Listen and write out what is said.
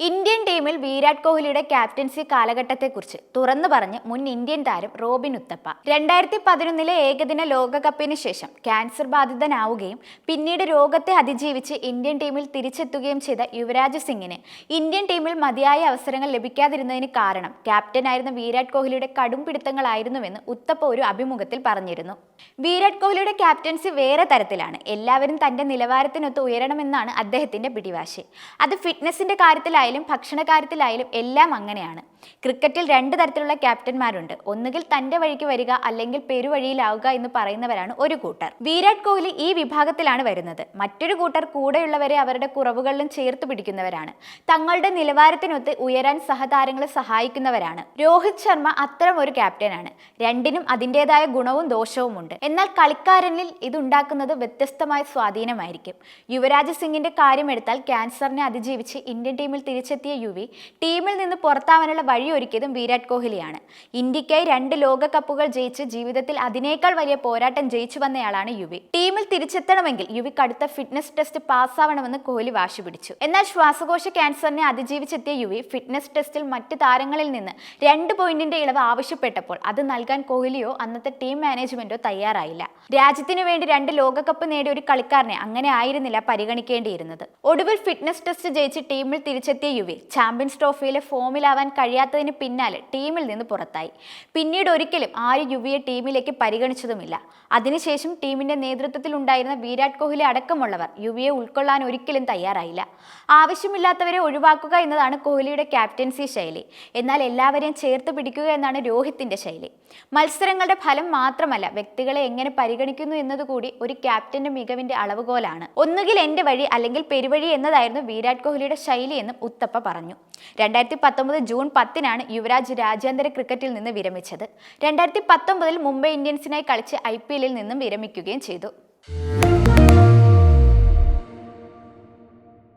India ടീമിൽ വിരാട് കോഹ്ലിയുടെ captaincy കാലഘട്ടത്തെക്കുറിച്ച് തുറന്നു പറഞ്ഞ് മുൻ ഇന്ത്യൻ താരം റോബിൻ ഉത്തപ്പ. രണ്ടായിരത്തി പതിനൊന്നിലെ ഏകദിന ലോകകപ്പിന് ശേഷം ക്യാൻസർ ബാധിതനാവുകയും പിന്നീട് രോഗത്തെ അതിജീവിച്ച് ഇന്ത്യൻ ടീമിൽ തിരിച്ചെത്തുകയും ചെയ്ത യുവരാജ് സിംഗിന് ഇന്ത്യൻ ടീമിൽ മതിയായ അവസരങ്ങൾ ലഭിക്കാതിരുന്നതിന് കാരണം ക്യാപ്റ്റനായിരുന്ന വിരാട് കോഹ്ലിയുടെ കടും പിടുത്തങ്ങളായിരുന്നുവെന്ന് ഉത്തപ്പ ഒരു അഭിമുഖത്തിൽ പറഞ്ഞിരുന്നു. വിരാട് കോഹ്ലിയുടെ ക്യാപ്റ്റൻസി വേറെ തരത്തിലാണ്. എല്ലാവരും തന്റെ നിലവാരത്തിനൊത്ത് ഉയരണമെന്നാണ് അദ്ദേഹത്തിന്റെ പിടിവാശി. അത് ഫിറ്റ്നസിന്റെ കാര്യത്തിലായാലും കാര്യത്തിലായാലും എല്ലാം അങ്ങനെയാണ്. ക്രിക്കറ്റിൽ രണ്ട് തരത്തിലുള്ള ക്യാപ്റ്റന്മാരുണ്ട്. ഒന്നുകിൽ തന്റെ വഴിക്ക് വരിക അല്ലെങ്കിൽ പെരുവഴിയിലാവുക എന്ന് പറയുന്നവരാണ് ഒരു കൂട്ടർ. വിരാട് കോഹ്ലി ഈ വിഭാഗത്തിലാണ് വരുന്നത്. മറ്റൊരു കൂട്ടർ കൂടെയുള്ളവരെ അവരുടെ കുറവുകളിലും ചേർത്ത് പിടിക്കുന്നവരാണ്. തങ്ങളുടെ നിലവാരത്തിനൊത്ത് ഉയരാൻ സഹതാരങ്ങളെ സഹായിക്കുന്നവരാണ്. രോഹിത് ശർമ്മ അത്തരം ഒരു ക്യാപ്റ്റനാണ്. രണ്ടിനും അതിന്റെതായ ഗുണവും ദോഷവുമുണ്ട് എന്നാൽ കളിക്കാരനിൽ ഇതുണ്ടാക്കുന്നത് വ്യത്യസ്തമായ സ്വാധീനമായിരിക്കും. യുവരാജ് സിംഗിന്റെ കാര്യമെടുത്താൽ ക്യാൻസറിനെ അതിജീവിച്ച് ഇന്ത്യൻ ടീമിൽ തിരിച്ചെത്തിയ യുവി ടീമിൽ നിന്ന് പുറത്താവാനുള്ള വഴിയൊരുക്കിയതും വിരാട് കോഹ്ലിയാണ്. ഇന്ത്യക്കായി രണ്ട് ലോകകപ്പുകൾ ജയിച്ച് ജീവിതത്തിൽ അതിനേക്കാൾ വലിയ പോരാട്ടം ജയിച്ചു വന്നയാളാണ് യുവി. ടീമിൽ തിരിച്ചെത്തണമെങ്കിൽ യുവി കടുത്ത ഫിറ്റ്നസ് ടെസ്റ്റ് പാസ്സാവണമെന്ന് കോഹ്ലി വാശി പിടിച്ചു. എന്നാൽ ശ്വാസകോശ ക്യാൻസറിനെ അതിജീവിച്ചെത്തിയ യുവി ഫിറ്റ്നസ് ടെസ്റ്റിൽ മറ്റ് താരങ്ങളിൽ നിന്ന് രണ്ട് പോയിന്റിന്റെ ഇളവ് ആവശ്യപ്പെട്ടപ്പോൾ അത് നൽകാൻ കോഹ്ലിയോ അന്നത്തെ ടീം മാനേജ്മെന്റോ തയ്യാറായില്ല. രാജ്യത്തിനു വേണ്ടി രണ്ട് ലോകകപ്പ് നേടിയ ഒരു കളിക്കാരനെ അങ്ങനെ ആയിരുന്നില്ല പരിഗണിക്കേണ്ടിയിരുന്നത്. ഒടുവിൽ ഫിറ്റ്നസ് ടെസ്റ്റ് ജയിച്ച് ടീമിൽ തിരിച്ചെത്തിയ യുവി ചാമ്പ്യൻസ് ട്രോഫിയിലെ ഫോമിലാവാൻ കഴിയാത്തതിന് പിന്നാലെ ടീമിൽ നിന്ന് പുറത്തായി. പിന്നീട് ഒരിക്കലും ആര് യുവിയെ ടീമിലേക്ക് പരിഗണിച്ചതുമില്ല. അതിനുശേഷം ടീമിന്റെ നേതൃത്വത്തിൽ ഉണ്ടായിരുന്ന വിരാട് കോഹ്ലി അടക്കമുള്ളവർ യുവിയെ ഉൾക്കൊള്ളാൻ ഒരിക്കലും തയ്യാറായില്ല. ആവശ്യമില്ലാത്തവരെ ഒഴിവാക്കുക എന്നതാണ് കോഹ്ലിയുടെ ക്യാപ്റ്റൻസി ശൈലി. എന്നാൽ എല്ലാവരെയും ചേർത്ത് പിടിക്കുക എന്നാണ് രോഹിത്തിന്റെ ശൈലി. മത്സരങ്ങളുടെ ഫലം മാത്രമല്ല വ്യക്തികളെ എങ്ങനെ പരിഗണിക്കുന്നു എന്നതുകൂടി ഒരു ക്യാപ്റ്റന്റെ മികവിന്റെ അളവുകോലാണ്. ഒന്നുകിൽ എന്റെ വഴി അല്ലെങ്കിൽ പെരുവഴി എന്നതായിരുന്നു വിരാട് കോഹ്ലിയുടെ ശൈലി എന്നും ഉത്തപ്പ പറഞ്ഞു. രണ്ടായിരത്തി പത്തൊമ്പത് ജൂൺ പത്തിനാണ് യുവരാജ് രാജ്യാന്തര ക്രിക്കറ്റിൽ നിന്ന് വിരമിച്ചത്. രണ്ടായിരത്തി പത്തൊമ്പതിൽ മുംബൈ ഇന്ത്യൻസിനായി കളിച്ച് ഐ നിന്നും വിരമിക്കുകയും ചെയ്തു.